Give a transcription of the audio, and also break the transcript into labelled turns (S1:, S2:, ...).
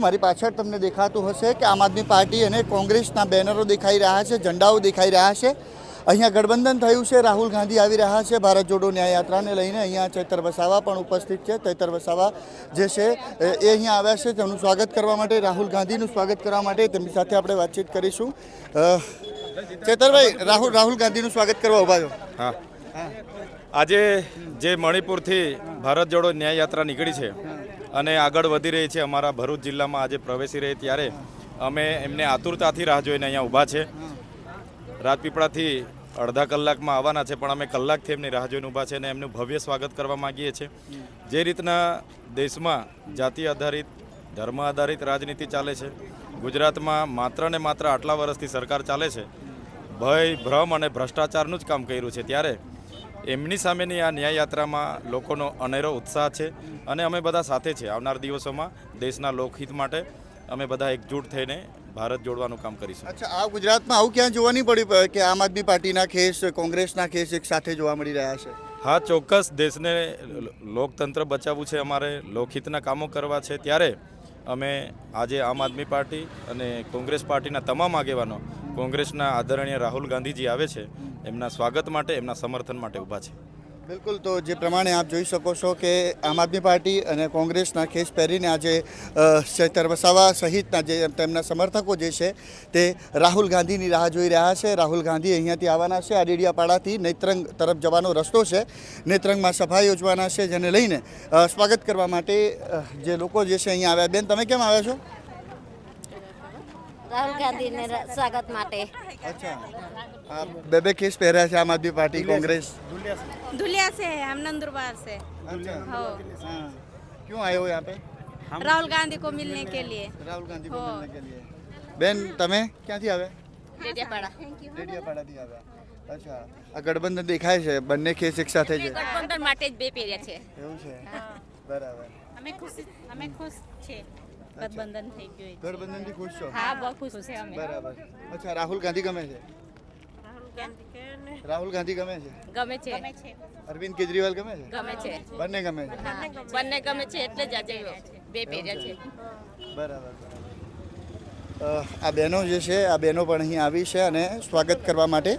S1: મારી પાછળ તમને દેખાતું હશે કે આમ આદમી પાર્ટી અને કોંગ્રેસના બેનરો દેખાઈ રહ્યા છે, ઝંડાઓ દેખાઈ રહ્યા છે. અહીંયા ગઠબંધન થયું છે, રાહુલ ગાંધી આવી રહ્યા છે, ભારત જોડો ન્યાય યાત્રાને લઈને અહીંયા ચૈતર વસાવા પણ ઉપસ્થિત છે. ચૈતર વસાવા જે છે, એ અહીંયા આવ્યા છે તેમનું સ્વાગત કરવા માટે, રાહુલ ગાંધીનું સ્વાગત કરવા માટે તેમની સાથે આપણે વાતચીત કરીશું. ચેતરભાઈ, રાહુલ રાહુલ ગાંધીનું સ્વાગત કરવા ઊભા છો.
S2: હા. આજે જે મણિપુરથી ભારત જોડો ન્યાય યાત્રા નીકળી છે અને આગળ વધી રહી છે. અમારા ભરૂચ જિલ્લામાં આજે પ્રવેશી રહી ત્યારે અમે એમને આતુરતાથી રાહ જોઈને અહીંયા ઊભા છે. રાજપીપળાથી અડધા કલાકમાં આવવાના છે, પણ અમે કલાકથી એમની રાહ જોઈને ઊભા છે અને એમનું ભવ્ય સ્વાગત કરવા માગીએ છીએ. જે રીતના દેશમાં જાતિ આધારિત, ધર્મ આધારિત રાજનીતિ ચાલે છે, ગુજરાતમાં માત્ર ને માત્ર આટલા વર્ષથી સરકાર ચાલે છે, ભય, ભ્રમ અને ભ્રષ્ટાચારનું જ કામ કર્યું છે. ત્યારે એમની સામેની આ ન્યાય યાત્રામાં લોકોનો અનેરો ઉત્સાહ છે અને અમે બધા સાથે છે આવનાર દિવસોમાં દેશના લોકહિત માટે અમે બધા એકજૂટ થઈને ભારત જોડવાનું કામ કરીશું.
S1: અચ્છા આ ગુજરાતમાં આવું ક્યાં જોવા નહીં પડ્યું કે આમ આદમી પાર્ટીના કેસ કોંગ્રેસના કેસ એક સાથે જોવા મળી રહ્યા છે?
S2: હા ચોક્કસ દેશને લોકતંત્ર બચાવવું છે અમારે લોકહિતના કામો કરવા છે. ત્યારે અમે આજે આમ આદમી પાર્ટી અને કોંગ્રેસ પાર્ટીના તમામ આગેવાનો કોંગ્રેસના આદરણીય રાહુલ ગાંધીજી આવે છે એમના સ્વાગત માટે એમના સમર્થન માટે ઊભા છે.
S1: બિલકુલ તો જે પ્રમાણે આપ જોઈ શકો છો કે આમ આદમી પાર્ટી અને કોંગ્રેસના ખેસ પહેરીને આજે અ, ચૈતર વસાવા સહિતના જે તેમના સમર્થકો જે છે તે રાહુલ ગાંધીની રાહ જોઈ રહ્યા છે. રાહુલ ગાંધી અહીંયાથી આવવાના છે આ ડેડિયાપાડાથી નેત્રંગ તરફ જવાનો રસ્તો છે. નેત્રંગમાં સભા યોજવાના છે જેને લઈને સ્વાગત કરવા માટે જે લોકો જે છે અહીંયા આવ્યા. બેન તમે કેમ આવ્યા છો?
S3: રાહુલ ગાંધીને ર- સ્વાગત માટે
S1: અચ્છા આ બે બે કેસ પહેર્યા છે આમ આદમી પાર્ટી કોંગ્રેસ
S4: धुलिया से है हम नंदुरबार से
S1: अच्छा
S4: हो
S1: हाँ क्यों आए हो यहाँ पे
S4: राहुल गांधी को मिलने के लिए
S1: રાહુલ ગાંધી
S4: હો.
S1: મિલને કે લીએ બેન તમે ક્યાંથી આવે
S3: ડેડિયાપાડા
S1: ડેડિયાપાડાથી આવ્યા અચ્છા આ ગઠબંધન દેખાય છે બંને કેસ એક સાથે છે
S3: ગઠબંધન માટે જ બે પહેર્યા છે
S1: એવું છે બરાબર
S4: અમે ખુશ અમે ખુશ છે ગઠબંધન થઈ ગયું
S1: ગઠબંધનથી ખુશ છો?
S4: હા બહુ ખુશ છે અમે.
S1: બરાબર. અચ્છા રાહુલ ગાંધી ગમે છે? રાહુલ ગાંધી ગમે છે?
S3: ગમે છે.
S1: અરવિંદ કેજરીવાલ ગમે છે?
S3: ગમે છે.
S1: બંને ગમે છે?
S3: બંને ગમે છે. એટલે જ આજે બે પેર્યા છે.
S1: બરાબર આ બહેનો જે છે આ બહેનો પણ અહીં આવી છે અને સ્વાગત કરવા માટે